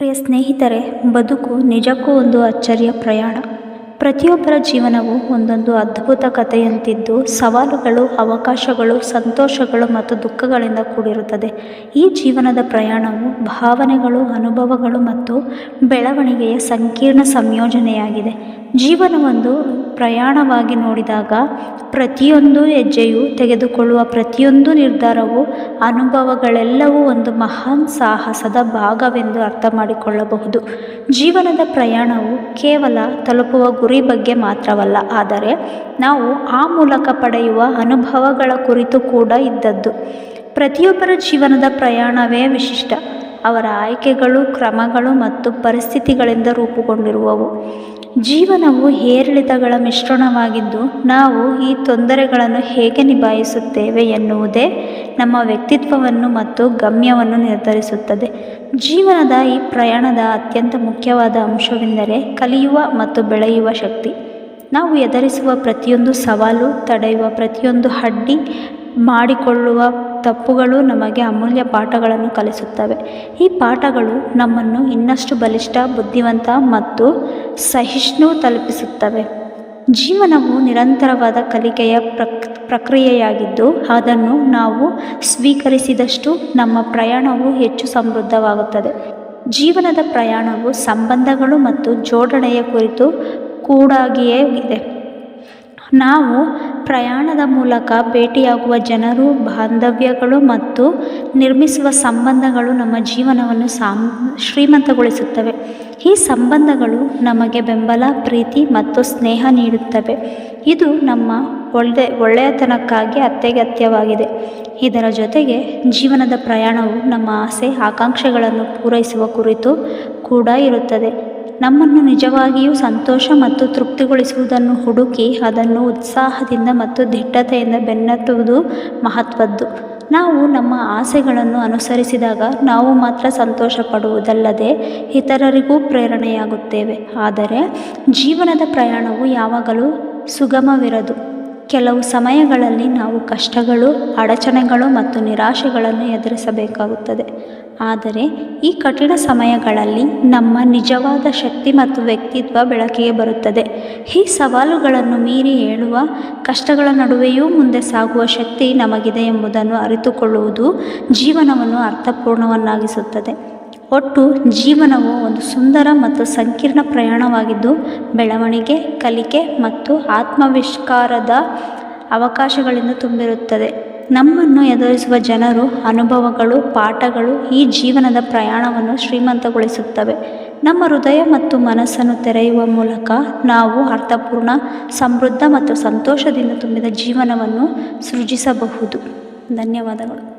ಪ್ರಿಯ ಸ್ನೇಹಿತರೆ, ಬದುಕು ನಿಜಕ್ಕೂ ಒಂದು ಅಚ್ಚರಿಯ ಪ್ರಯಾಣ. ಪ್ರತಿಯೊಬ್ಬರ ಜೀವನವು ಒಂದೊಂದು ಅದ್ಭುತ ಕಥೆಯಂತಿದ್ದು, ಸವಾಲುಗಳು, ಅವಕಾಶಗಳು, ಸಂತೋಷಗಳು ಮತ್ತು ದುಃಖಗಳಿಂದ ಕೂಡಿರುತ್ತದೆ. ಈ ಜೀವನದ ಪ್ರಯಾಣವು ಭಾವನೆಗಳು, ಅನುಭವಗಳು ಮತ್ತು ಬೆಳವಣಿಗೆಯ ಸಂಕೀರ್ಣ ಸಂಯೋಜನೆಯಾಗಿದೆ. ಜೀವನವೊಂದು ಪ್ರಯಾಣವಾಗಿ ನೋಡಿದಾಗ ಪ್ರತಿಯೊಂದು ಹೆಜ್ಜೆಯು ತೆಗೆದುಕೊಳ್ಳುವ ಪ್ರತಿಯೊಂದು ನಿರ್ಧಾರವು ಅನುಭವಗಳೆಲ್ಲವೂ ಒಂದು ಮಹಾನ್ ಸಾಹಸದ ಭಾಗವೆಂದು ಅರ್ಥ ಮಾಡಿಕೊಳ್ಳಬಹುದು ಜೀವನದ ಪ್ರಯಾಣವು ಕೇವಲ ತಲುಪುವ ಗುರಿ ಬಗ್ಗೆ ಮಾತ್ರವಲ್ಲ, ಆದರೆ ನಾವು ಆ ಮೂಲಕ ಪಡೆಯುವ ಅನುಭವಗಳ ಕುರಿತು ಕೂಡ ಇದ್ದದ್ದು. ಪ್ರತಿಯೊಬ್ಬರ ಜೀವನದ ಪ್ರಯಾಣವೇ ವಿಶಿಷ್ಟ. ಅವರ ಆಯ್ಕೆಗಳು, ಕ್ರಮಗಳು ಮತ್ತು ಪರಿಸ್ಥಿತಿಗಳಿಂದ ರೂಪುಗೊಂಡಿರುವವು. ಜೀವನವು ಏರಿಳಿತಗಳ ಮಿಶ್ರಣವಾಗಿದ್ದು, ನಾವು ಈ ತೊಂದರೆಗಳನ್ನು ಹೇಗೆ ನಿಭಾಯಿಸುತ್ತೇವೆ ಎನ್ನುವುದೇ ನಮ್ಮ ವ್ಯಕ್ತಿತ್ವವನ್ನು ಮತ್ತು ಗಮ್ಯವನ್ನು ನಿರ್ಧರಿಸುತ್ತದೆ. ಜೀವನದ ಈ ಪ್ರಯಾಣದ ಅತ್ಯಂತ ಮುಖ್ಯವಾದ ಅಂಶವೆಂದರೆ ಕಲಿಯುವ ಮತ್ತು ಬೆಳೆಯುವ ಶಕ್ತಿ. ನಾವು ಎದುರಿಸುವ ಪ್ರತಿಯೊಂದು ಸವಾಲು, ತಡೆಯುವ ಪ್ರತಿಯೊಂದು ಅಡ್ಡಿ, ಮಾಡಿಕೊಳ್ಳುವ ತಪ್ಪುಗಳು ನಮಗೆ ಅಮೂಲ್ಯ ಪಾಠಗಳನ್ನು ಕಲಿಸುತ್ತವೆ. ಈ ಪಾಠಗಳು ನಮ್ಮನ್ನು ಇನ್ನಷ್ಟು ಬಲಿಷ್ಠ, ಬುದ್ಧಿವಂತ ಮತ್ತು ಸಹಿಷ್ಣು ತಲುಪಿಸುತ್ತವೆ. ಜೀವನವು ನಿರಂತರವಾದ ಕಲಿಕೆಯ ಪ್ರಕ್, ಪ್ರಕ್ರಿಯೆಯಾಗಿದ್ದು, ಅದನ್ನು ನಾವು ಸ್ವೀಕರಿಸಿದಷ್ಟು ನಮ್ಮ ಪ್ರಯಾಣವು ಹೆಚ್ಚು ಸಮೃದ್ಧವಾಗುತ್ತದೆ. ಜೀವನದ ಪ್ರಯಾಣವು ಸಂಬಂಧಗಳು ಮತ್ತು ಜೋಡಣೆಯ ಕುರಿತು ಕೂಡಾಗಿಯೇ ಇದೆ. ನಾವು ಪ್ರಯಾಣದ ಮೂಲಕ ಭೇಟಿಯಾಗುವ ಜನರು, ಬಾಂಧವ್ಯಗಳು ಮತ್ತು ನಿರ್ಮಿಸುವ ಸಂಬಂಧಗಳು ನಮ್ಮ ಜೀವನವನ್ನು ಸಾಮ್, ಶ್ರೀಮಂತಗೊಳಿಸುತ್ತವೆ. ಈ ಸಂಬಂಧಗಳು ನಮಗೆ ಬೆಂಬಲ, ಪ್ರೀತಿ ಮತ್ತು ಸ್ನೇಹ ನೀಡುತ್ತವೆ. ಇದು ನಮ್ಮ ಒಳ್ಳೆ, ಒಳ್ಳೆಯತನಕ್ಕಾಗಿ ಅತ್ಯಗತ್ಯವಾಗಿದೆ. ಇದರ ಜೊತೆಗೆ ಜೀವನದ ಪ್ರಯಾಣವು ನಮ್ಮ ಆಸೆ, ಆಕಾಂಕ್ಷೆಗಳನ್ನು ಪೂರೈಸುವ ಕುರಿತು ಕೂಡ ಇರುತ್ತದೆ. ನಮ್ಮನ್ನು ನಿಜವಾಗಿಯೂ ಸಂತೋಷ ಮತ್ತು ತೃಪ್ತಿಗೊಳಿಸುವುದನ್ನು ಹುಡುಕಿ ಅದನ್ನು ಉತ್ಸಾಹದಿಂದ ಮತ್ತು ದಿಟ್ಟತೆಯಿಂದ ಬೆನ್ನತ್ತುವುದು ಮಹತ್ವದ್ದು. ನಾವು ನಮ್ಮ ಆಸೆಗಳನ್ನು ಅನುಸರಿಸಿದಾಗ ನಾವು ಮಾತ್ರ ಸಂತೋಷ ಪಡುವುದಲ್ಲದೆ ಇತರರಿಗೂ ಪ್ರೇರಣೆಯಾಗುತ್ತೇವೆ. ಆದರೆ, ಜೀವನದ ಪ್ರಯಾಣವು ಯಾವಾಗಲೂ ಸುಗಮವಿರದು. ಕೆಲವು ಸಮಯಗಳಲ್ಲಿ ನಾವು ಕಷ್ಟಗಳು, ಅಡಚಣೆಗಳು ಮತ್ತು ನಿರಾಶೆಗಳನ್ನು ಎದುರಿಸಬೇಕಾಗುತ್ತದೆ. ಆದರೆ ಈ ಕಠಿಣ ಸಮಯಗಳಲ್ಲಿ ನಮ್ಮ ನಿಜವಾದ ಶಕ್ತಿ ಮತ್ತು ವ್ಯಕ್ತಿತ್ವ ಬೆಳಕಿಗೆ ಬರುತ್ತದೆ. ಈ ಸವಾಲುಗಳನ್ನು ಮೀರಿ ಹೇಳುವ, ಕಷ್ಟಗಳ ನಡುವೆಯೂ ಮುಂದೆ ಸಾಗುವ ಶಕ್ತಿ ನಮಗಿದೆ ಎಂಬುದನ್ನು ಅರಿತುಕೊಳ್ಳುವುದು ಜೀವನವನ್ನು ಅರ್ಥಪೂರ್ಣವನ್ನಾಗಿಸುತ್ತದೆ. ಒಟ್ಟು ಜೀವನವು ಒಂದು ಸುಂದರ ಮತ್ತು ಸಂಕೀರ್ಣ ಪ್ರಯಾಣವಾಗಿದ್ದು, ಬೆಳವಣಿಗೆ, ಕಲಿಕೆ ಮತ್ತು ಆತ್ಮವಿಷ್ಕಾರದ ಅವಕಾಶಗಳಿಂದ ತುಂಬಿರುತ್ತದೆ. ನಮ್ಮನ್ನು ಎದುರಿಸುವ ಜನರು, ಅನುಭವಗಳು, ಪಾಠಗಳು ಈ ಜೀವನದ ಪ್ರಯಾಣವನ್ನು ಶ್ರೀಮಂತಗೊಳಿಸುತ್ತವೆ. ನಮ್ಮ ಹೃದಯ ಮತ್ತು ಮನಸ್ಸನ್ನು ತೆರೆಯುವ ಮೂಲಕ ನಾವು ಅರ್ಥಪೂರ್ಣ, ಸಮೃದ್ಧ ಮತ್ತು ಸಂತೋಷದಿಂದ ತುಂಬಿದ ಜೀವನವನ್ನು ಸೃಜಿಸಬಹುದು. ಧನ್ಯವಾದಗಳು.